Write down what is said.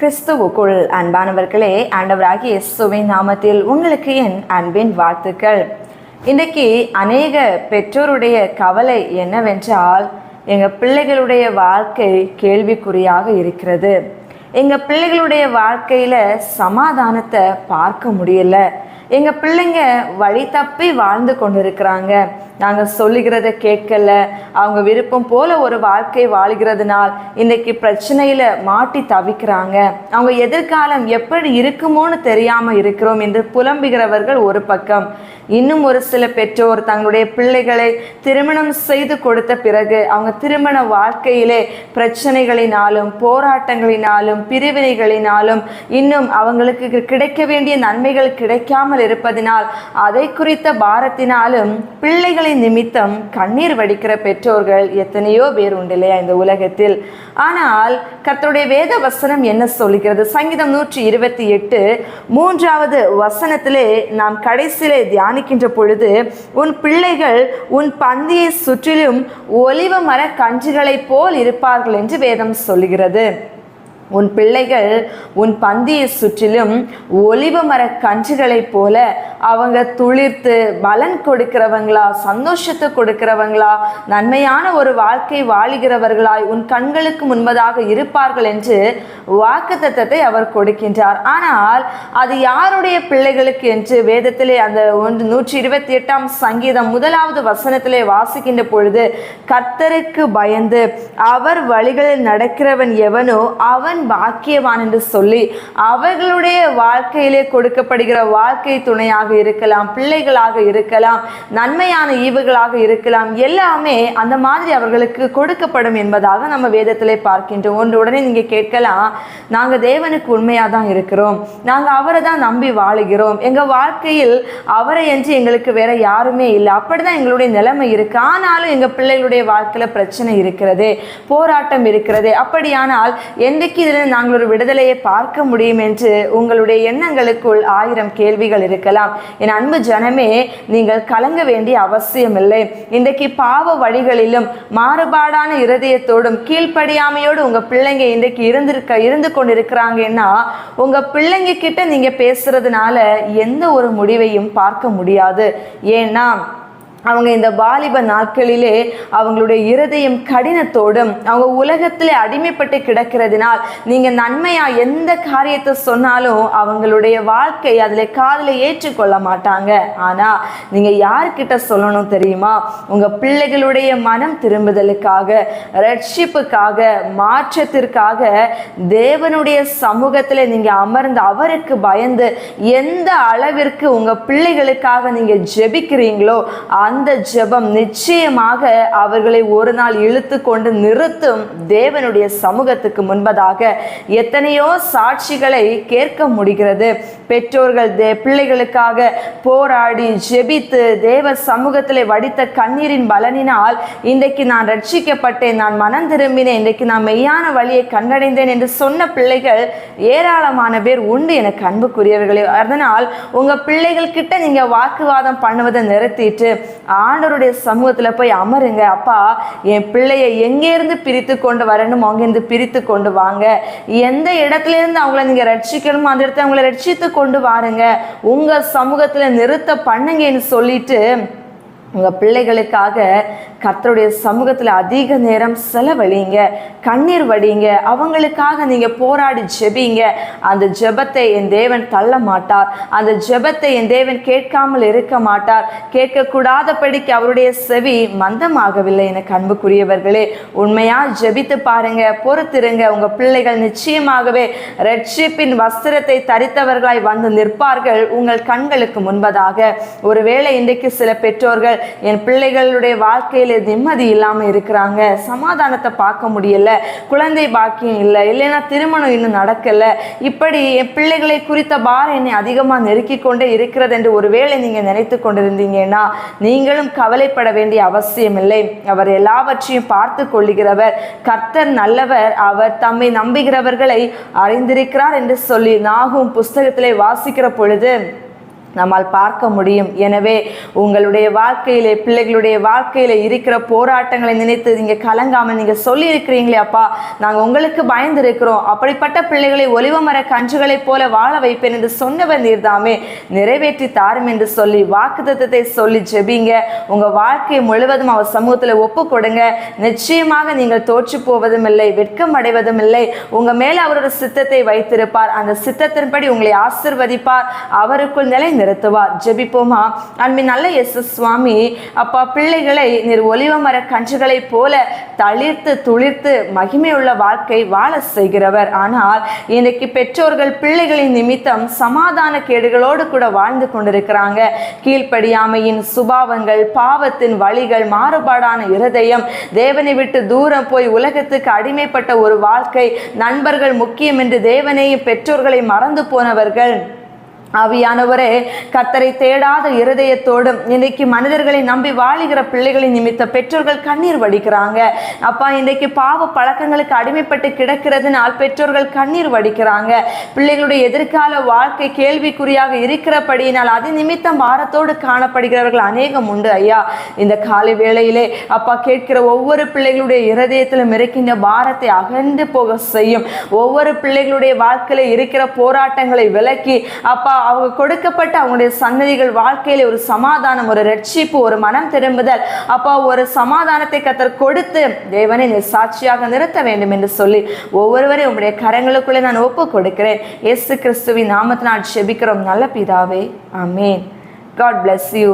கிறிஸ்துவுக்குள் அன்பானவர்களே ஆண்டவராகிய இயேசுவின் நாமத்தில் உங்களுக்கு என் அன்பின் வாழ்த்துக்கள். இன்றைக்கு அநேக பெற்றோருடைய கவலை என்னவென்றால் எங்கள் பிள்ளைகளுடைய வாழ்க்கை கேள்விக்குறியாக இருக்கிறது. எங்கள் பிள்ளைகளுடைய வாழ்க்கையில் சமாதானத்தை பார்க்க முடியல. எங்கள் பிள்ளைங்க வழி தப்பி வாழ்ந்து கொண்டிருக்கிறாங்க. நாங்கள் சொல்லுகிறத கேட்கல. அவங்க விருப்பம் போல ஒரு வாழ்க்கை வாழ்கிறதுனால் இன்னைக்கு பிரச்சனையில் மாட்டி தவிக்கிறாங்க. அவங்க எதிர்காலம் எப்படி இருக்குமோன்னு தெரியாமல் இருக்கிறோம் என்று புலம்புகிறவர்கள் ஒரு பக்கம். இன்னும் ஒரு சில பெற்றோர் தங்களுடைய பிள்ளைகளை திருமணம் செய்து கொடுத்த பிறகு அவங்க திருமண வாழ்க்கையிலே பிரச்சனைகளினாலும் போராட்டங்களினாலும் பிரிவினைகளினாலும் இன்னும் அவங்களுக்கு கிடைக்க வேண்டிய நன்மைகள் கிடைக்காமல் இருப்பதினால் அதை குறித்த பாரத்தினாலும் பிள்ளைகளின் நிமித்தம் கண்ணீர் வடிக்கிற பெற்றோர்கள் எத்தனையோ பேர் உண்டு இல்லையா இந்த உலகத்தில். ஆனால் கர்த்தருடைய வேத வசனம் என்ன சொல்கிறது சங்கீதம் நூற்றி இருபத்தி எட்டு மூன்றாவது வசனத்திலே நாம் கடைசியிலே தியானிக்கின்ற பொழுது உன் பிள்ளைகள் உன் பந்தியை சுற்றிலும் ஒலிவ மர கஞ்சுகளைப் போல் இருப்பார்கள் என்று வேதம் சொல்லுகிறது. உன் பிள்ளைகள் உன் பந்தியை சுற்றிலும் ஒலிவ மர கன்றுகளைப் போல அவங்க துளிர்த்து பலன் கொடுக்கிறவங்களா சந்தோஷத்தை கொடுக்கிறவங்களா நன்மையான ஒரு வாழ்க்கை வாழுகிறவர்களாய் உன் கண்களுக்கு முன்பதாக இருப்பார்கள் என்று வாக்குத்தத்தத்தை அவர் கொடுக்கின்றார். ஆனால் அது யாருடைய பிள்ளைகளுக்கு என்று வேதத்திலே அந்த ஒன்று நூற்றி இருபத்தி எட்டாம் சங்கீதம் முதலாவது வசனத்திலே வாசிக்கின்ற பொழுது கர்த்தருக்கு பயந்து அவர் வழிகளில் நடக்கிறவன் எவனோ அவன் பாக்கியவான் என்று சொல்லி அவர்களுடைய வாழ்க்கையிலே கொடுக்கப்படுகிற வாழ்க்கை துணையாக இருக்கலாம் பிள்ளைகளாக இருக்கலாம் நன்மையான ஈவுகளாக இருக்கலாம். எல்லாமே அந்த மாதிரி அவர்களுக்கு கொடுக்கப்படும் என்பதாக நம்ம வேதத்திலே பார்க்கின்றோம். ஒன்று உடனே நீங்கள் கேட்கலாம் நாங்க தேவனுக்கு உண்மையாக தான் இருக்கிறோம். நாங்கள் அவரை தான் நம்பி வாழுகிறோம். எங்கள் வாழ்க்கையில் அவரை என்று எங்களுக்கு வேற யாருமே இல்லை. அப்படிதான் எங்களுடைய நிலைமை இருக்கு. ஆனாலும் எங்கள் பிள்ளைகளுடைய வாழ்க்கையில் பிரச்சனை இருக்கிறது போராட்டம் இருக்கிறது. அப்படியானால் என்றைக்கு இதில் நாங்கள் ஒரு விடுதலையை பார்க்க முடியும் என்று உங்களுடைய எண்ணங்களுக்குள் ஆயிரம் கேள்விகள் இருக்கலாம். என் அன்பு ஜனமே நீங்கள் கலங்க வேண்டிய அவசியம் இல்லை இன்றைக்கு பாவ வழிகளிலும் மாறுபாடான இருதயத்தோடும் கீழ்ப்படியாமையோடு உங்க பிள்ளைங்க இன்றைக்கு இருந்திருக்க இருந்து கொண்டிருக்கிறாங்கன்னா உங்க பிள்ளைங்க கிட்ட நீங்க பேசுறதுனால எந்த ஒரு முடிவையும் பார்க்க முடியாது. ஏன்னா அவங்க இந்த வாலிப நாட்களிலே அவங்களுடைய இருதயம் கடினத்தோடும் அவங்க உலகத்திலே அடிமைப்பட்டு கிடக்கிறதுனால் நீங்கள் நன்மையாக எந்த காரியத்தை சொன்னாலும் அவங்களுடைய வாழ்க்கை அதில் காதில் ஏற்றுக்கொள்ள மாட்டாங்க. ஆனால் நீங்கள் யார்கிட்ட சொல்லணும் தெரியுமா? உங்கள் பிள்ளைகளுடைய மனம் திரும்புதலுக்காக ரட்சிப்புக்காக மாற்றத்திற்காக தேவனுடைய சமூகத்தில் நீங்கள் அமர்ந்து அவருக்கு பயந்து எந்த அளவிற்கு உங்கள் பிள்ளைகளுக்காக நீங்கள் ஜெபிக்கிறீங்களோ அந்த ஜெபம் நிச்சயமாக அவர்களை ஒரு நாள் இழுத்து கொண்டு நிறுத்தும் தேவனுடைய சமூகத்துக்கு முன்பதாக எத்தனையோ சாட்சிகளை கேட்க முடிகிறது. பெற்றோர்கள் தே பிள்ளைகளுக்காக போராடி ஜெபித்து தேவ சமூகத்தில் வடித்த கண்ணீரின் பலனினால் இன்றைக்கு நான் ரட்சிக்கப்பட்டேன் நான் மனம் திரும்பினேன் இன்றைக்கு நான் மெய்யான வழியை கண்டடைந்தேன் என்று சொன்ன பிள்ளைகள் ஏராளமான பேர் உண்டு எனக்கு அன்புக்குரியவர்களே. அதனால் உங்கள் பிள்ளைகள் கிட்ட நீங்கள் வாக்குவாதம் பண்ணுவதை நிறுத்திட்டு ஆண்டவருடைய சமூகத்தில் போய் அமருங்க. அப்பா என் பிள்ளையை எங்கேருந்து பிரித்து கொண்டு வரணும் அங்கேருந்து பிரித்து கொண்டு வாங்க. எந்த இடத்துல இருந்து அவங்கள நீங்கள் ரட்சிக்கணுமோ அந்த இடத்துல அவங்கள ரட்சித்து கொண்டு வாருங்க. உங்கள் சமூகத்தில் நிறுத்த பண்ணுங்கன்னு சொல்லிட்டு உங்கள் பிள்ளைகளுக்காக கர்த்தருடைய சமூகத்தில் அதிக நேரம் செலவழிங்க கண்ணீர் வடிங்க அவங்களுக்காக நீங்கள் போராடி ஜெபிங்க. அந்த ஜெபத்தை என் தேவன் தள்ள மாட்டார். அந்த ஜெபத்தை என் தேவன் கேட்காமல் இருக்க மாட்டார். கேட்கக்கூடாதபடிக்கு அவருடைய செவி மந்தமாகவில்லை எனக்கு அன்புக்குரியவர்களே. உண்மையாக ஜெபித்து பாருங்க பொறுத்திருங்க. உங்கள் பிள்ளைகள் நிச்சயமாகவே ரட்சிப்பின் வஸ்திரத்தை தரித்தவர்களாய் வந்து நிற்பார்கள். உங்கள் கண்களுக்கு முன்பதாக. ஒருவேளை இன்றைக்கு சில பெற்றோர்கள் என் பிள்ளைகளுடைய வாழ்க்கையில் நிம்மதி இல்லாமல் இருக்கிறாங்க. சமாதானத்தை பார்க்க முடியல. குழந்தை பாக்கியம் இல்லை. இல்லைன்னா திருமணம் இன்னும் நடக்கல. இப்படி என் பிள்ளைகளை குறித்த பாரம் என்னை அதிகமாக நெருக்கி கொண்டே இருக்கிறது என்று ஒருவேளை நீங்கள் நினைத்து கொண்டிருந்தீங்கன்னா நீங்களும் கவலைப்பட வேண்டிய அவசியம் இல்லை. அவர் எல்லாவற்றையும் பார்த்து கொள்ளுகிறவர். கர்த்தர் நல்லவர். அவர் தம்மை நம்புகிறவர்களை அறிந்திருக்கிறார் என்று சொல்லி நாகும் புஸ்தகத்திலே வாசிக்கிற பொழுது நம்மால் பார்க்க முடியும். எனவே உங்களுடைய வாழ்க்கையிலே பிள்ளைகளுடைய வாழ்க்கையில் இருக்கிற போராட்டங்களை நினைத்து நீங்க கலங்காமல் நீங்க சொல்லி இருக்கிறீங்களே அப்பா நாங்கள் உங்களுக்கு பயந்து இருக்கிறோம் அப்படிப்பட்ட பிள்ளைகளை ஒலிவமர கன்றுகளைப் போல வாழ வைப்பேன் என்று சொன்னவர் நீர்தாமே. நிறைவேற்றி தாரும் என்று சொல்லி வாக்குத்தத்தை சொல்லி ஜெபிங்க. உங்க வாழ்க்கையை முழுவதும் அவர் சமூகத்தில் ஒப்பு கொடுங்க. நிச்சயமாக நீங்கள் தோற்று போவதும் இல்லை வெட்கம் அடைவதும் இல்லை. உங்க மேல அவரோட சித்தத்தை வைத்திருப்பார். அந்த சித்தத்தின்படி உங்களை ஆசிர்வதிப்பார். அவருக்குள் நிலை நிறுத்துவார் ஜெபிப்போமா? அன்பின் நல்ல எஸ் சுவாமி அப்பா பிள்ளைகளை நீர் ஒலிவ மர கன்றுகளைப் போல தளிர்த்து துளிர்த்து மகிமையுள்ள வாழ்க்கை வாழ செய்கிறவர். ஆனால் இன்றைக்கு பெற்றோர்கள் பிள்ளைகளின் நிமித்தம் சமாதான கேடுகளோடு கூட வாழ்ந்து கொண்டிருக்கிறாங்க. கீழ்ப்படியாமையின் சுபாவங்கள் பாவத்தின் வழிகள் மாறுபாடான இருதயம் தேவனை விட்டு தூரம் போய் உலகத்துக்கு அடிமைப்பட்ட ஒரு வாழ்க்கை நண்பர்கள் முக்கியம் என்று தேவனையும் பெற்றோர்களை மறந்து போனவர்கள். ஆவியானவரே கத்தரை தேடாத இருதயத்தோடும் இன்னைக்கு மனிதர்களை நம்பி வாழுகிற பிள்ளைகளின் நிமித்த பெற்றோர்கள் கண்ணீர் வடிக்கிறாங்க. அப்பா இன்றைக்கு பாவ பழக்கங்களுக்கு அடிமைப்பட்டு கிடக்கிறதுனால் பெற்றோர்கள் கண்ணீர் வடிக்கிறாங்க. பிள்ளைகளுடைய எதிர்கால வாழ்க்கை கேள்விக்குறியாக இருக்கிறபடியினால் அது நிமித்தம் வாரத்தோடு காணப்படுகிறவர்கள் அநேகம் உண்டு ஐயா. இந்த காலை வேளையிலே அப்பா கேட்கிற ஒவ்வொரு பிள்ளைகளுடைய இருதயத்திலும் இருக்கின்ற பாரத்தை அகன்று போக செய்யும். ஒவ்வொரு பிள்ளைகளுடைய வாழ்க்கையில் இருக்கிற போராட்டங்களை விலக்கி அப்பா அவங்க கொடுக்கப்பட்ட அவங்களுடைய சந்ததிகள் வாழ்க்கையில ஒரு சமாதானம் ஒரு ரட்சிப்பு ஒரு மனம் திரும்புதல். அப்பா ஒரு சமாதானத்தை கத்தர் கொடுத்து தேவனை நீ சாட்சியாக நிறுத்த வேண்டும் என்று சொல்லி ஒவ்வொருவரையும் உங்களுடைய கரங்களுக்குள்ளே நான் ஒப்பு கொடுக்கிறேன் இயேசு கிறிஸ்துவின் நாமத்தினால் செபிக்கிறோம் நல்ல பிதாவே அமேன் காட் பிளஸ் யூ